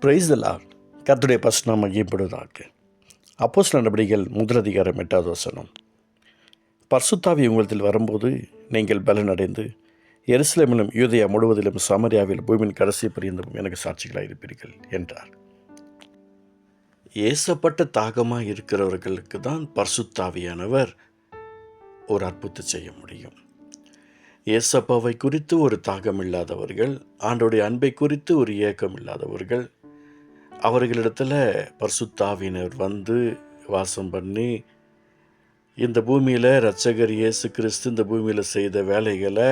Price Lord கர்த்தருடைய பசு நாம் மகிப்படுவதாக அப்போஸ் நடவடிக்கைகள் முதலதிகாரம் எட்டாவது வசனம். பர்சுத்தாவி உங்களத்தில் வரும்போது நீங்கள் பலனடைந்து எருசலேமிலும் யூதயா முழுவதிலும் சமரியாவில் பூமியின் கடைசி பரியந்தமும் எனக்கு சாட்சிகளாக இருப்பீர்கள் என்றார். ஏசப்பட்ட தாகமாக இருக்கிறவர்களுக்கு தான் பர்சுத்தாவியானவர் ஒரு அற்புதத்தை செய்ய முடியும். ஏசப்பாவை குறித்து ஒரு தாகம் இல்லாதவர்கள் ஆண்டோடைய அன்பை குறித்து ஒரு ஏக்கம் இல்லாதவர்கள் அவர்களிடத்தில் பர்சுத்தாவினர் வந்து வாசம் பண்ணி இந்த பூமியில் ரட்சகர் இயேசு கிறிஸ்து இந்த பூமியில் செய்த வேலைகளை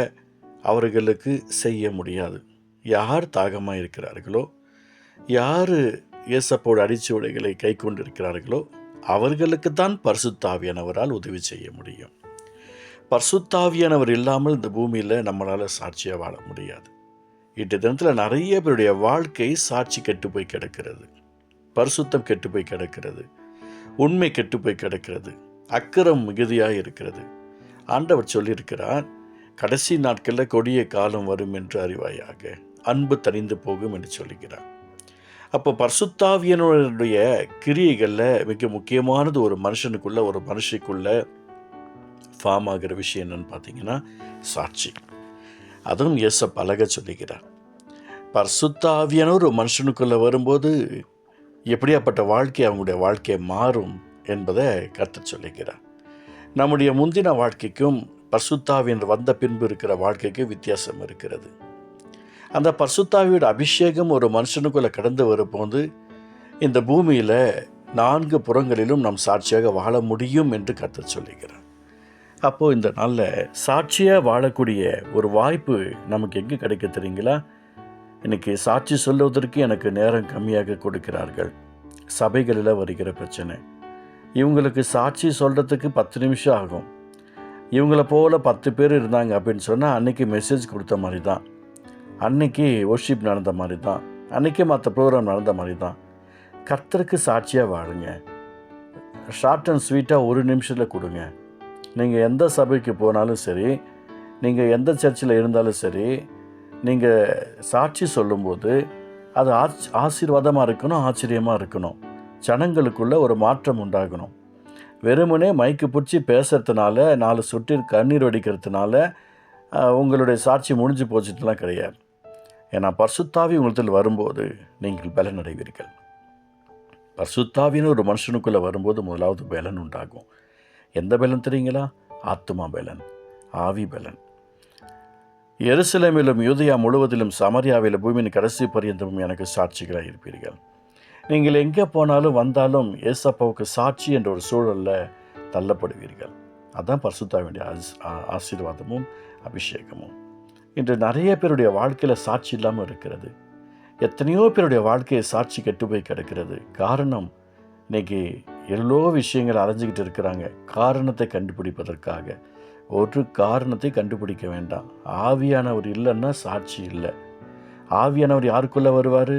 அவர்களுக்கு செய்ய முடியாது. யார் தாகமாக இருக்கிறார்களோ யார் இயேசப்போட அடிச்சுவடைகளை கை கொண்டிருக்கிறார்களோ அவர்களுக்கு தான் பர்சுத்தாவியானவரால் உதவி செய்ய முடியும். பர்சுத்தாவியானவர் இல்லாமல் இந்த பூமியில் நம்மளால் சாட்சியாக வாழ முடியாது. இன்றைய தினத்தில் நிறைய பேருடைய வாழ்க்கை சாட்சி கெட்டு போய் கிடக்கிறது. பரிசுத்தம் கெட்டு போய் கிடக்கிறது. உண்மை கெட்டு போய் கிடக்கிறது. அக்கறம் மிகுதியாக இருக்கிறது. ஆண்டவர் சொல்லியிருக்கிறார் கடைசி நாட்களில் கொடிய காலம் வரும் என்று அறிவாயாக. அன்பு தணிந்து போகும் என்று சொல்லுகிறார். அப்போ பர்சுத்தாவியனுடைய கிரியைகளில் மிக முக்கியமானது ஒரு மனுஷனுக்குள்ள ஒரு மனுஷிக்குள்ள ஃபார்ம் ஆகிற விஷயம் என்னன்னு பார்த்தீங்கன்னா சாட்சி. அதுவும் இயேச பழக சொல்லுகிறார் பர்சுத்தாவியான ஒரு மனுஷனுக்குள்ளே வரும்போது எப்படியாப்பட்ட வாழ்க்கை அவங்களுடைய வாழ்க்கை மாறும் என்பதை கற்று சொல்லுகிறார் நம்முடைய முந்தின வாழ்க்கைக்கும் பர்சுத்தாவின் வந்த பின்பு இருக்கிற வாழ்க்கைக்கு வித்தியாசம் இருக்கிறது. அந்த பர்சுத்தாவியோட அபிஷேகம் ஒரு மனுஷனுக்குள்ளே கடந்து வரும்போது இந்த பூமியில் நான்கு புறங்களிலும் நம் சாட்சியாக வாழ முடியும் என்று கற்று சொல்லுகிறார் அப்போது இந்த நாளில் சாட்சியாக வாழக்கூடிய ஒரு வாய்ப்பு நமக்கு எங்கே கிடைக்க தெரியுங்களா? இன்றைக்கி சாட்சி சொல்லுவதற்கு எனக்கு நேரம் கம்மியாக கொடுக்கிறார்கள். சபைகளில் வருகிற பிரச்சனை. இவங்களுக்கு சாட்சி சொல்கிறதுக்கு பத்து நிமிஷம் ஆகும். இவங்கள போல் பத்து பேர் இருந்தாங்க அப்படின்னு சொன்னால் அன்றைக்கி மெசேஜ் கொடுத்த மாதிரி தான் அன்னைக்கு ஒர்ஷிப் நடந்த மாதிரி தான் அன்றைக்கி மற்ற ப்ரோக்ராம் நடந்த மாதிரி தான் கர்த்தருக்கு சாட்சியாக வாழுங்க. ஷார்ட் அண்ட் ஸ்வீட்டாக ஒரு நிமிஷத்தில் கொடுங்க. நீங்கள் எந்த சபைக்கு போனாலும் சரி நீங்கள் எந்த சர்ச்சில் இருந்தாலும் சரி நீங்கள் சாட்சி சொல்லும்போது அது ஆச் ஆசீர்வாதமாக இருக்கணும் ஆச்சரியமாக இருக்கணும். ஜனங்களுக்குள்ளே ஒரு மாற்றம் உண்டாகணும். வெறுமனே மைக்கு பிடிச்சி பேசுறதுனால நாலு சொட்டு கண்ணீர் வடிக்கிறதுனால உங்களுடைய சாட்சி முடிஞ்சு போச்சுட்டுலாம் கிடையாது. ஏன்னா பர்சுத்தாவி உங்களத்தில் வரும்போது நீங்கள் பலன் அடைவீர்கள் பர்சுத்தாவின்னு ஒரு மனுஷனுக்குள்ளே வரும்போது முதலாவது பலன் உண்டாகும். எந்த பலன் தெரியுங்களா? ஆத்துமா பலன் ஆவி பலன். எருசலேமிலும் யூதயா முழுவதிலும் சமரியாவிலும் பூமியின் கடைசி பரியந்தமும் எனக்கு சாட்சிகளாக இருப்பீர்கள். நீங்கள் எங்கே போனாலும் வந்தாலும் ஏசப்பாவுக்கு சாட்சி என்ற ஒரு சூழலில் தள்ளப்படுவீர்கள். அதான் பரிசுத்தாவினுடைய ஆஸ் ஆ- ஆசீர்வாதமும் அபிஷேகமும். இன்று நிறைய பேருடைய வாழ்க்கையில் சாட்சி இல்லாமல் இருக்கிறது. எத்தனையோ பேருடைய வாழ்க்கையை சாட்சி கெட்டு போய் கிடக்கிறது. காரணம் இன்னைக்கு எவ்வளோ விஷயங்கள் அலைஞ்சிக்கிட்டு இருக்கிறாங்க. காரணத்தை கண்டுபிடிப்பதற்காக. ஒரு காரணத்தை கண்டுபிடிக்க வேண்டாம். ஆவியானவர் இல்லைன்னா சாட்சி இல்லை. ஆவியானவர் யாருக்குள்ளே வருவார்?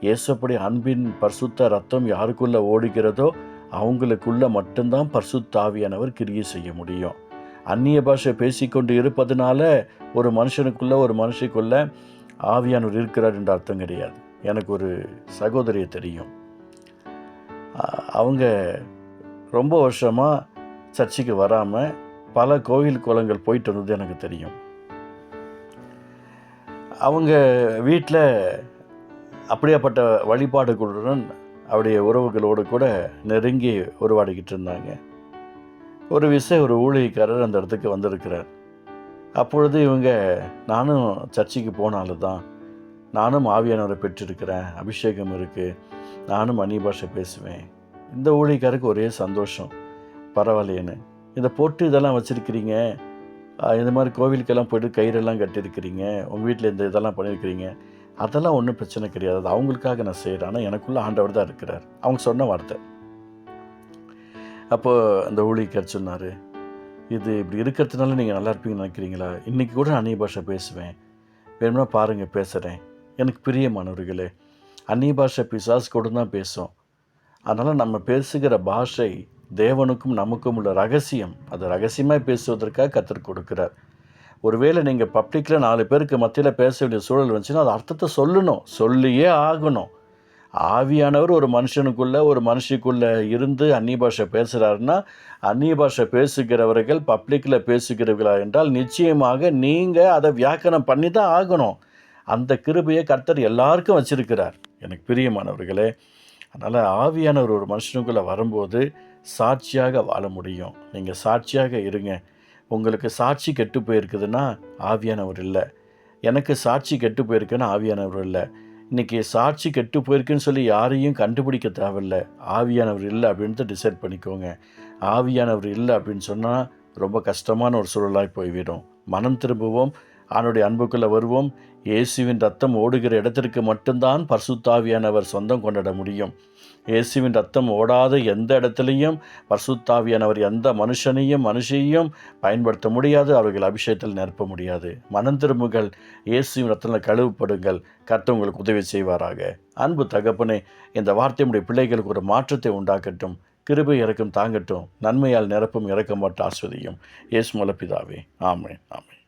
இயேசப்படி அன்பின் பரிசுத்த ரத்தம் யாருக்குள்ளே ஓடுகிறதோ அவங்களுக்குள்ளே மட்டும்தான் பரிசுத்த ஆவியானவர் கிரியை செய்ய முடியும். அந்நிய பாஷை பேசிக்கொண்டு இருப்பதனால ஒரு மனுஷனுக்குள்ளே ஒரு மனுஷனுக்குள்ளே ஆவியானவர் இருக்கிறார் என்ற அர்த்தம் கிடையாது. எனக்கு ஒரு சகோதரியை தெரியும். அவங்க ரொம்ப வருஷமாக சர்ச்சுக்கு வராமல் பல கோவில் குளங்கள் போயிட்டு வந்தது எனக்கு தெரியும். அவங்க வீட்டில் அப்படியாப்பட்ட வழிபாடுகளுடன் அவருடைய உறவுகளோடு கூட நெருங்கி உருவாடிக்கிட்டு இருந்தாங்க. ஒரு விஷயம் ஒரு ஊழியக்காரர் அந்த இடத்துக்கு வந்திருக்கிறார். அப்பொழுது இவங்க நானும் சர்ச்சுக்கு போனால தான் நானும் ஆவியானவரை பெற்றிருக்கிறேன். அபிஷேகம் இருக்குது நானும் அந்நிய பாஷை பேசுவேன். இந்த ஊழியக்காருக்கு ஒரே சந்தோஷம். பரவாயில்லையேன்னு. இந்த பொட்டு இதெல்லாம் வச்சுருக்கிறீங்க? இந்த மாதிரி கோவிலுக்கெல்லாம் போயிட்டு கயிறெல்லாம் கட்டியிருக்கிறீங்க? உங்கள் வீட்டில் இந்த இதெல்லாம் பண்ணியிருக்கிறீங்க? அதெல்லாம் ஒன்றும் பிரச்சனை கிடையாது. அது அவங்களுக்காக நான் செய்கிறேன் ஆனால் எனக்குள்ள ஆண்டவர் தான் இருக்கிறார். அவங்க சொன்ன வார்த்தை. அப்போது அந்த ஊழியக்கார் சொன்னார் இது இப்படி இருக்கிறதுனால நீங்கள் நல்லா இருப்பீங்கன்னு நினைக்கிறீங்களா? இன்றைக்கி கூட நான் அந்நிய பாஷை பேசுவேன். வேணும்னா பாருங்கள் பேசுகிறேன் எனக்கு பிரியமானவர்களே அந்நிய பாஷை பிசாஸ் கூட தான் பேசும். அதனால் நம்ம பேசுகிற பாஷை தேவனுக்கும் நமக்கும் உள்ள ரகசியம். அது ரகசியமாக பேசுவதற்காக கற்றுக் கொடுக்குறார். ஒருவேளை நீங்கள் பப்ளிக்கில் நாலு பேருக்கு மத்தியில் பேச வேண்டிய சூழல் வந்துச்சுன்னா அது அர்த்தத்தை சொல்லணும். சொல்லியே ஆகணும். ஆவியானவர் ஒரு மனுஷனுக்குள்ளே ஒரு மனுஷிக்குள்ளே இருந்து அந்நிய பாஷை பேசுகிறாருன்னா அந்நிய பாஷை பேசுகிறவர்கள் பப்ளிக்கில் பேசுகிறீர்களா என்றால் நிச்சயமாக நீங்கள் அதை வியாக்கரணம் பண்ணி தான் ஆகணும். அந்த கிருபையை கர்த்தர் எல்லாருக்கும் வச்சிருக்கிறார். எனக்கு பிரியமானவர்களே அதனால் ஆவியானவர் ஒரு மனுஷனுக்குள்ளே வரும்போது சாட்சியாக வாழ முடியும். நீங்கள் சாட்சியாக இருங்க. உங்களுக்கு சாட்சி கெட்டு போயிருக்குதுன்னா ஆவியானவர் இல்லை. எனக்கு சாட்சி கெட்டு போயிருக்குன்னு ஆவியானவர் இல்லை. இன்றைக்கி சாட்சி கெட்டு போயிருக்குன்னு சொல்லி யாரையும் கண்டுபிடிக்க தேவையில்ல. ஆவியானவர் இல்லை அப்படின்ட்டு டிசைட் பண்ணிக்கோங்க. ஆவியானவர் இல்லை அப்படின்னு சொன்னால் ரொம்ப கஷ்டமான ஒரு சூழலாக போய்விடும். மனம் திரும்புவோம். அவனுடைய அன்புக்குள்ளே வருவோம். இயேசுவின் ரத்தம் ஓடுகிற இடத்திற்கு மட்டும்தான் பர்சுத்தாவியானவர் சொந்தம் கொண்டாட முடியும். இயேசுவின் ரத்தம் ஓடாத எந்த இடத்துலையும் பர்சுத்தாவியானவர் எந்த மனுஷனையும் மனுஷையும் பயன்படுத்த முடியாது. அவர்கள் அபிஷேகத்தில் நிரப்ப முடியாது. மனந்திரும்புகள் இயேசுவின் ரத்தத்தில் கழுவுப்படுங்கள். கர்த்த உங்களுக்கு உதவி செய்வாராக. அன்பு தகப்பனே இந்த வார்த்தையுடைய பிள்ளைகளுக்கு ஒரு மாற்றத்தை உண்டாக்கட்டும். கிருபை இறக்கம் தாங்கட்டும். நன்மையால் நிரப்பும் இறக்க மாட்ட ஆஸ்வதியும். இயேசு மலப்பிதாவே ஆமென். ஆமென்.